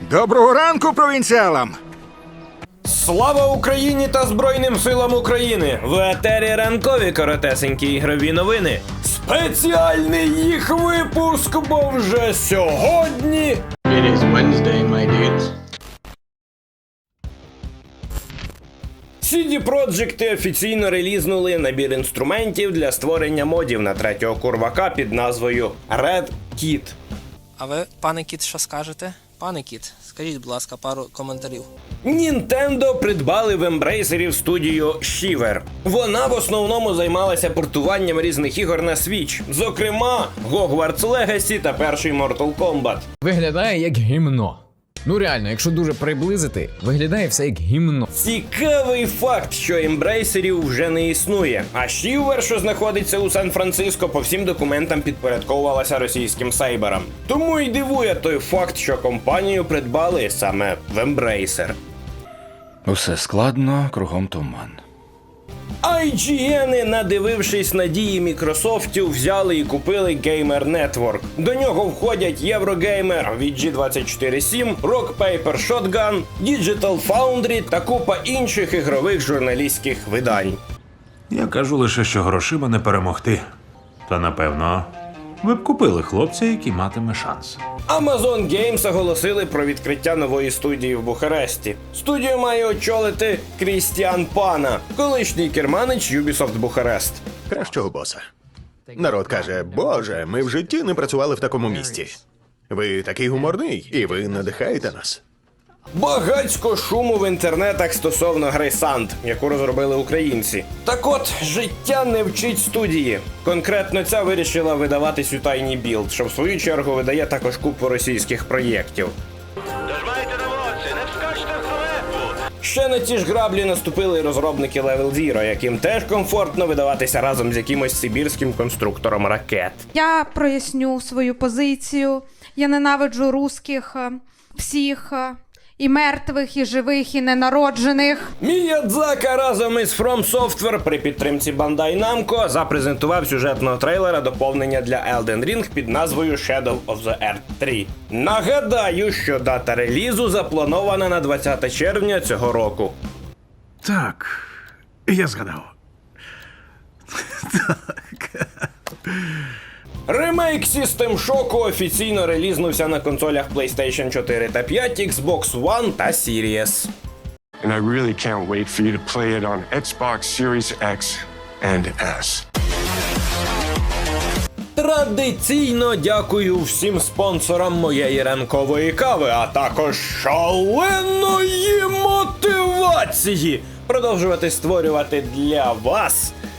Доброго ранку, провінціалам! Слава Україні та Збройним силам України! В етері ранкові коротесенькі ігрові новини. Спеціальний їх випуск, бо вже сьогодні. It is Wednesday, my dudes. CD Projekt офіційно релізнули набір інструментів для створення модів на третього курвака під назвою Red Kit. А ви, пане кіт, що скажете? Пане кіт, скажіть, будь ласка, пару коментарів. Нінтендо придбали в ембрейсерів студію Shiver. Вона в основному займалася портуванням різних ігор на Switch, зокрема Hogwarts Legacy та перший Mortal Kombat. Виглядає як гімно. Ну реально, якщо дуже приблизити, виглядає все як гімно. Цікавий факт, що ембрейсерів вже не існує. А Шівер, що знаходиться у Сан-Франциско, по всім документам підпорядковувалася російським сайберам. Тому й дивує той факт, що компанію придбали саме в ембрейсер. Усе складно, кругом туман. IGN, надивившись на дії Мікрософтів, взяли і купили Gamer Network. До нього входять Eurogamer, VG247, Rock Paper Shotgun, Digital Foundry та купа інших ігрових журналістських видань. Я кажу лише, що грошима не перемогти. Та напевно, ви б купили хлопця, який матиме шанс. Amazon Games оголосили про відкриття нової студії в Бухаресті. Студію має очолити Крістіан Пана, колишній керманич Ubisoft Бухарест. кращого боса. Народ каже: Боже, ми в житті не працювали в такому місці. Ви такий гуморний, і ви надихаєте нас. Багацько шуму в інтернетах стосовно гри Санд, яку розробили українці. Так от, життя не вчить студії. Конкретно ця вирішила видаватись у тайні білд, що в свою чергу видає також купу російських проєктів. Ще на ті ж граблі наступили розробники Level Zero, яким теж комфортно видаватися разом з якимось сибірським конструктором ракет. Я проясню свою позицію. Я ненавиджу русських е, всіх е, і мертвих, і живих, і ненароджених. Міядзака разом із From Software при підтримці Bandai Namco запрезентував сюжетного трейлера доповнення для Elden Ring під назвою Shadow of the Earth 3. Нагадаю, що дата релізу запланована на 20 червня цього року. Так, я згадав. Ремейк System Shock офіційно релізнувся на консолях PlayStation 4 та 5, Xbox One та Series. and I really can't wait for you to play it on Xbox Series X and S. Традиційно дякую всім спонсорам моєї ранкової кави, а також шаленої мотивації продовжувати створювати для вас